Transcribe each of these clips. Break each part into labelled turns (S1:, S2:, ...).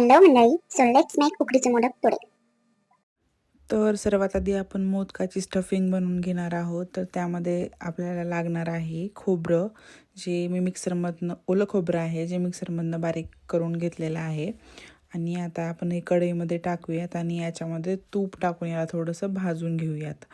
S1: Hello मंडळी so let's make उकडीचे मोदक पुढे
S2: तर सर्वात आधी आपण मोदकाची स्टफिंग बनवून घेणार आहोत. तर त्यामध्ये आपल्याला लागणार आहे खोबरं जे मी मिक्सरमधनं ओलं खोबरं आहे जे मिक्सरमधनं बारीक करून घेतलेलं आहे. आणि आता आपण हे कढईमध्ये टाकूयात आणि याच्यामध्ये तूप टाकून याला थोडंसं भाजून घेऊयात.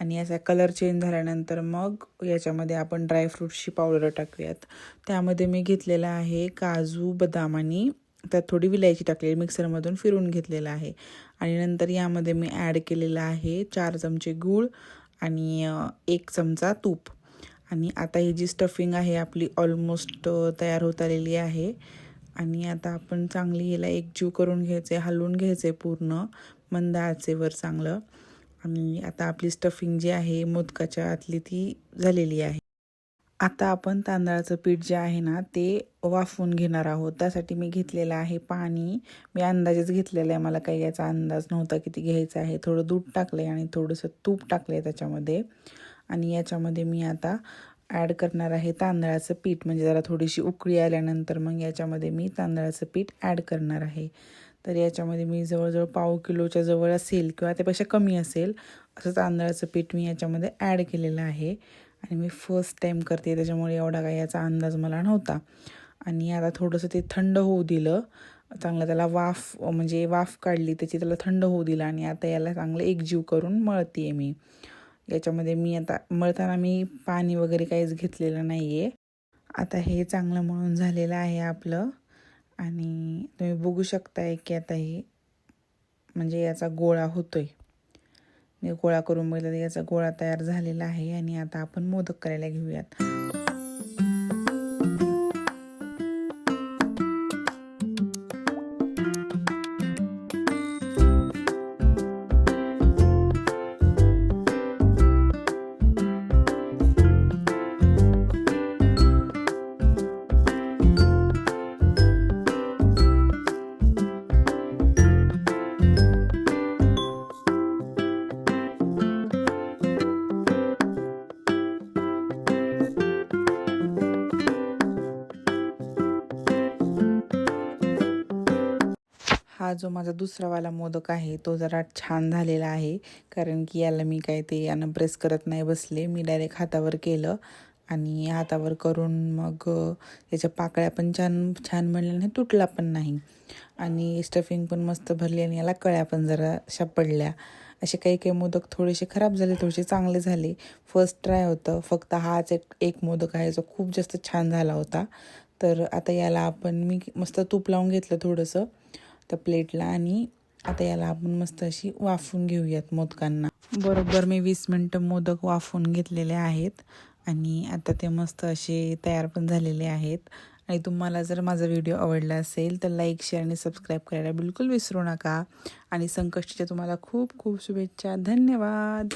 S2: आणि याचा कलर चेंज झाल्यानंतर मग याच्यामध्ये आपण ड्रायफ्रूटची पावडर टाकूयात. त्यामध्ये मी घेतलेलं आहे काजू बदाम आणि त्यात थोडी विलायची टाकलेली मिक्सरमधून फिरून घेतलेलं आहे. आणि नंतर यामध्ये मी ॲड केलेलं आहे चार चमचे गूळ आणि एक चमचा तूप. आणि आता ही जी स्टफिंग आहे आपली ऑलमोस्ट तयार होत आलेली आहे. आणि आता आपण चांगली याला एकजीव करून घ्यायचे हलवून घ्यायचे पूर्ण मंद आचेवर चांगलं. आणि आता आपली स्टफिंग जी आहे मोदकाच्या आतली ती झालेली आहे. आता आपण तांदळाचं पीठ जे आहे ना ते वाफवून घेणार आहोत. त्यासाठी मी घेतलेलं आहे पाणी. मी अंदाजेच घेतलेलं आहे. मला काही याचा अंदाज नव्हता किती घ्यायचं आहे. थोडं दूध टाकलं आहे आणि थोडंसं तूप टाकलं आहे त्याच्यामध्ये. आणि याच्यामध्ये मी आता ॲड करणार आहे तांदळाचं पीठ. म्हणजे जरा थोडीशी उकळी आल्यानंतर मग याच्यामध्ये मी तांदळाचं पीठ ॲड करणार आहे. तर याच्यामध्ये मी जवळजवळ पाव किलोच्या जवळ असेल किंवा त्यापेक्षा कमी असेल असं तांदळाचं पीठ मी याच्यामध्ये ॲड केलेलं आहे. आणि मी फर्स्ट टाईम करते त्याच्यामुळे एवढा काही याचा अंदाज मला नव्हता. आणि आता थोडंसं ते थंड होऊ दिलं. चांगलं त्याला वाफ म्हणजे वाफ काढली त्याची त्याला थंड होऊ दिलं आणि आता याला चांगलं एकजीव करून मळते आहे मी. याच्यामध्ये मी आता मळताना मी पाणी वगैरे काहीच घेतलेलं नाही आहे आता हे चांगलं म्हणून झालेलं आहे आपलं. आणि तुम्ही बघू शकताय की आता हे म्हणजे याचा गोळा होतोय. आहे गोळा करून बघितलं याचा गोळा तयार झालेला आहे आणि आता आपण मोदक करायला घेऊयात. हा जो माझा दुसरावाला मोदक आहे तो जरा छान झालेला आहे. कारण की याला मी काय ते यानं प्रेस करत नाही बसले. मी डायरेक्ट हातावर केलं आणि हातावर करून मग त्याच्या पाकळ्या पण छान छान बनल्या नाही तुटला पण नाही. आणि स्टफिंग पण मस्त भरली आणि याला कळ्या पण जरा अशा पडल्या असे काही काही मोदक थोडेसे खराब झाले थोडेसे चांगले झाले. फर्स्ट ट्राय होतं. फक्त हाच एक एक मोदक आहे जो खूप जास्त छान झाला होता. तर आता याला आपण मी मस्त तूप लावून घेतलं थोडंसं. त्या प्लेटला आणि आता याला आपण मस्त अशी वाफून घेऊयात मोदकांना. बरोबर मी वीस मिनटं मोदक वाफवून घेतलेले आहेत आणि आता ते मस्त असे तयार पण झालेले आहेत. आणि तुम्हाला जर माझा व्हिडिओ आवडला असेल तर लाईक शेअर आणि सबस्क्राईब करायला बिलकुल विसरू नका. आणि संकष्टीच्या तुम्हाला खूप खूप शुभेच्छा. धन्यवाद!